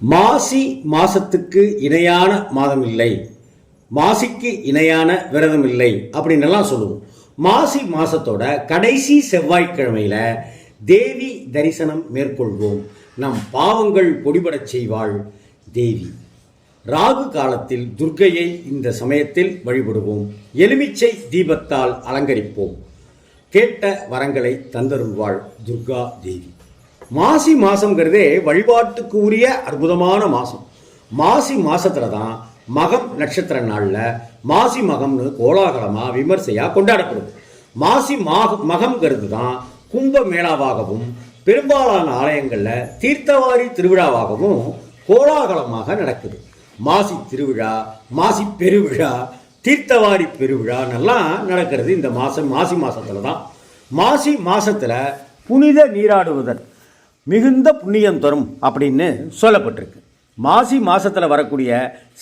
மாசி மாசத்துக்கு இணையான மாதம் இல்லை மாசிக்கு இணையான விரதம் இல்லை அப்படின்னெல்லாம் சொல்லுவோம். மாசி மாசத்தோட கடைசி செவ்வாய்க்கிழமையில தேவி தரிசனம் மேற்கொள்வோம். நம் பாவங்கள் பொடிபடச் செய்வாள் தேவி. ராகு காலத்தில் துர்க்கையை இந்த சமயத்தில் வழிபடுவோம். எலுமிச்சை தீபத்தால் அலங்கரிப்போம். கேட்ட வரங்களை தந்தருள்வாள் துர்கா தேவி. மாசி மாசம்ங்கிறதே வழிபாட்டுக்கு உரிய அற்புதமான மாசம். மாசி மாசத்துல தான் மகம் நட்சத்திர நாளில் மாசி மகம்னு கோலாகலமாக விமர்சையாக கொண்டாடப்படுது. மாசி மாக மகம்ங்கிறது தான் கும்ப மேளாவாகவும் பெரும்பாலான ஆலயங்களில் தீர்த்தவாரி திருவிழாவாகவும் கோலாகலமாக நடக்குது. மாசி திருவிழா மாசி பெருவிழா தீர்த்தவாரி பெருவிழான்னெல்லாம் நடக்கிறது இந்த மாதம் மாசி மாதத்தில் தான் மாசி மாதத்தில் புனித நீராடுவதன் மிகுந்த புண்ணியம் தரும் அப்படின்னு சொல்லப்பட்டிருக்கு. மாசி மாதத்தில் வரக்கூடிய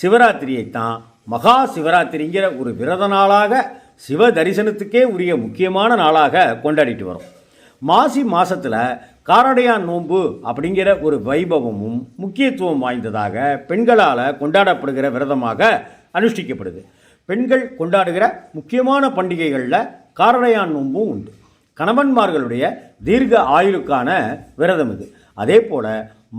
சிவராத்திரியை தான் மகா சிவராத்திரிங்கிற ஒரு விரத நாளாக சிவ தரிசனத்துக்கே உரிய முக்கியமான நாளாக கொண்டாடிட்டு வரோம். மாசி மாதத்தில் காரடையான் நோன்பு அப்படிங்கிற ஒரு வைபவமும் முக்கியத்துவம் வாய்ந்ததாக பெண்களால் கொண்டாடப்படுகிற விரதமாக அனுஷ்டிக்கப்படுது. பெண்கள் கொண்டாடுகிற முக்கியமான பண்டிகைகளில் காரடையான் நோன்பும் உண்டு. கணவன்மார்களுடைய தீர்க்க ஆயுளுக்கான விரதம் இது. அதே போல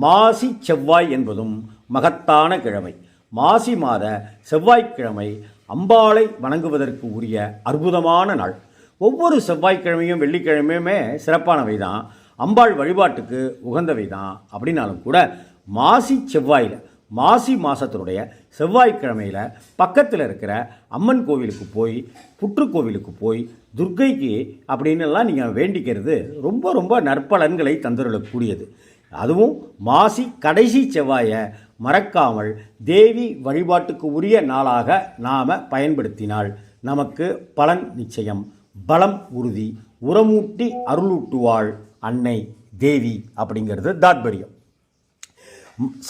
மாசி செவ்வாய் என்பதும் மகத்தான கிழமை. மாசி மாத செவ்வாய்க்கிழமை அம்பாளை வணங்குவதற்கு உரிய அற்புதமான நாள். ஒவ்வொரு செவ்வாய்க்கிழமையும் வெள்ளிக்கிழமையுமே சிறப்பானவை தான் அம்பாள் வழிபாட்டுக்கு உகந்தவை தான் அப்படின்னாலும் கூட மாசி செவ்வாயில் மாசி மாதத்தினுடைய செவ்வாய்க்கிழமையில் பக்கத்தில் இருக்கிற அம்மன் கோவிலுக்கு போய் புற்று கோவிலுக்கு போய் துர்க்கைக்கு அப்படின்னு எல்லாம் நீங்கள் வேண்டிக்கிறது ரொம்ப ரொம்ப நற்பலன்களை தந்துடக்கூடியது அதுவும் மாசி கடைசி செவ்வாயை மறக்காமல் தேவி வழிபாட்டுக்கு உரிய நாளாக நாம் பயன்படுத்தினால் நமக்கு பலன் நிச்சயம். பலம் உறுதி உரமூட்டி அருளூட்டுவாள் அன்னை தேவி அப்படிங்கிறது தாத்பரியம்.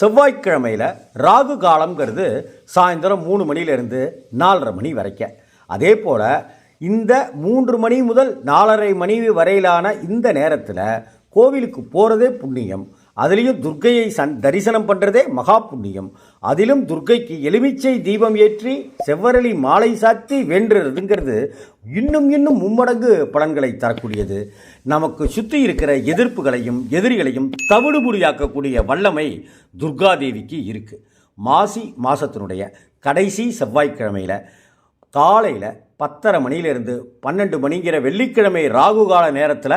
செவ்வாய்க்கிழமையில் ராகு காலம்ங்கிறது சாயந்தரம் மூணு மணிலேருந்து நாலரை மணி வரைக்கும். அதே போல் இந்த மூன்று மணி முதல் நாலரை மணி வரையிலான இந்த நேரத்தில் கோவிலுக்கு போகிறதே புண்ணியம். அதுலேயும் துர்க்கையை சன் தரிசனம் பண்ணுறதே மகா புண்ணியம் அதிலும் துர்க்கைக்கு எலுமிச்சை தீபம் ஏற்றி செவ்வரளி மாலை சாத்தி வென்றுறதுங்கிறது இன்னும் இன்னும் மும்மடங்கு பலன்களை தரக்கூடியது. நமக்கு சுற்றி இருக்கிற எதிர்ப்புகளையும் எதிரிகளையும் தவிடுபுடியாக்கக்கூடிய வல்லமை துர்காதேவிக்கு இருக்குது மாசி மாதத்தினுடைய கடைசி செவ்வாய்க்கிழமையில் காலையில் பத்தரை மணியிலிருந்து பன்னெண்டு மணிங்கிற வெள்ளிக்கிழமை ராகு கால நேரத்தில்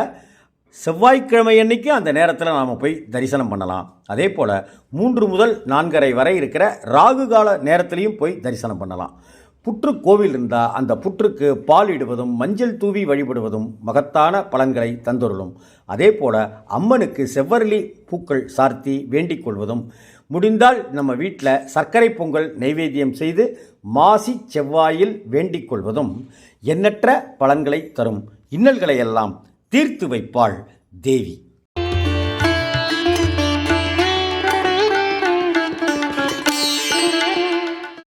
செவ்வாய்க்கிழமை அன்னைக்கு அந்த நேரத்தில் நாம் போய் தரிசனம் பண்ணலாம். அதே போல் மூன்று முதல் நான்கரை வரை இருக்கிற ராகு கால நேரத்திலையும் போய் தரிசனம் பண்ணலாம். புற்று கோவில் இருந்தால் அந்த புற்றுக்கு பால் இடுவதும் மஞ்சள் தூவி வழிபடுவதும் மகத்தான பலன்களை தந்துருளும். அதே போல் அம்மனுக்கு செவ்வரளி பூக்கள் சார்த்தி வேண்டிக் கொள்வதும். முடிந்தால் நம்ம வீட்டில் சர்க்கரை பொங்கல் நைவேத்தியம் செய்து மாசி செவ்வாயில் வேண்டிக் கொள்வதும் எண்ணற்ற பலன்களை தரும். இன்னல்களை எல்லாம் தீர்த்து வைப்பாள் தேவி.